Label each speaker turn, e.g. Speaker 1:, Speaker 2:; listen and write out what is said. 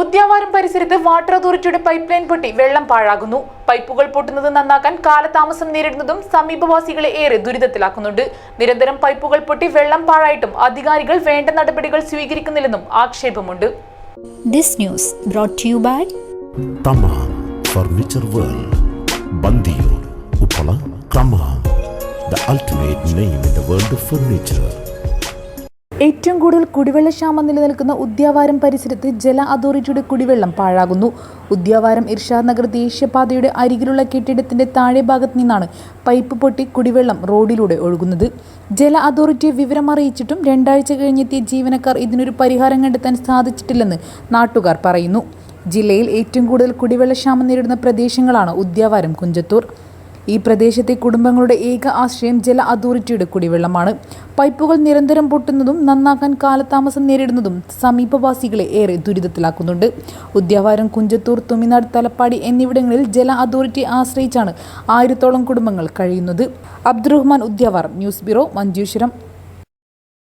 Speaker 1: ഉദ്യാവാരം പരിസരത്ത് വാട്ടർ അതോറിറ്റിയുടെ pipe line പൊട്ടി വെള്ളം പാഴാകുന്നു. പൈപ്പുകൾ പൊട്ടുന്നത് നന്നാക്കാൻ കാലതാമസം നേരിടുന്നതും സമീപവാസികളെ ഏറെ ദുരിതത്തിലാക്കുന്നുണ്ട്. നിരന്തരം പൈപ്പുകൾ പൊട്ടി വെള്ളം പാഴായിട്ടും അധികാരികൾ വേണ്ട നടപടികൾ സ്വീകരിക്കുന്നില്ലെന്നും ആക്ഷേപമുണ്ട്.
Speaker 2: This news brought to you by
Speaker 3: Thamam furniture world Bandiyur Uppala Thamam the ultimate name in the world of furniture
Speaker 1: ഏറ്റവും കൂടുതൽ കുടിവെള്ള ക്ഷാമം നിലനിൽക്കുന്ന ഉദ്യാവാരം പരിസരത്ത് ജല അതോറിറ്റിയുടെ കുടിവെള്ളം പാഴാകുന്നു. ഉദ്യാവാരം ഇർഷാദ് നഗർ ദേശീയപാതയുടെ അരികിലുള്ള കെട്ടിടത്തിന്റെ താഴെ ഭാഗത്ത് നിന്നാണ് പൈപ്പ് പൊട്ടി കുടിവെള്ളം റോഡിലൂടെ ഒഴുകുന്നത്. ജല അതോറിറ്റിയെ വിവരം അറിയിച്ചിട്ടും രണ്ടാഴ്ച കഴിഞ്ഞെത്തിയ ജീവനക്കാർ ഇതിനൊരു പരിഹാരം കണ്ടെത്താൻ സാധിച്ചിട്ടില്ലെന്ന് നാട്ടുകാർ പറയുന്നു. ജില്ലയിൽ ഏറ്റവും കൂടുതൽ കുടിവെള്ള ക്ഷാമം നേരിടുന്ന പ്രദേശങ്ങളാണ് ഉദ്യാവാരം കുഞ്ചത്തൂർ. ഈ പ്രദേശത്തെ കുടുംബങ്ങളുടെ ഏക ആശ്രയം ജല അതോറിറ്റിയുടെ കുടിവെള്ളമാണ്. പൈപ്പുകൾ നിരന്തരം പൊട്ടുന്നതും നന്നാക്കാൻ കാലതാമസം നേരിടുന്നതും സമീപവാസികളെ ഏറെ ദുരിതത്തിലാക്കുന്നുണ്ട്. ഉദ്യാവാരം കുഞ്ചത്തൂർ തുമിനാട് തലപ്പാടി എന്നിവിടങ്ങളിൽ ജല അതോറിറ്റി ആശ്രയിച്ചാണ് ആയിരത്തോളം കുടുംബങ്ങൾ കഴിയുന്നത്. Abdurahman Udyavar news bureau Manjeshwaram.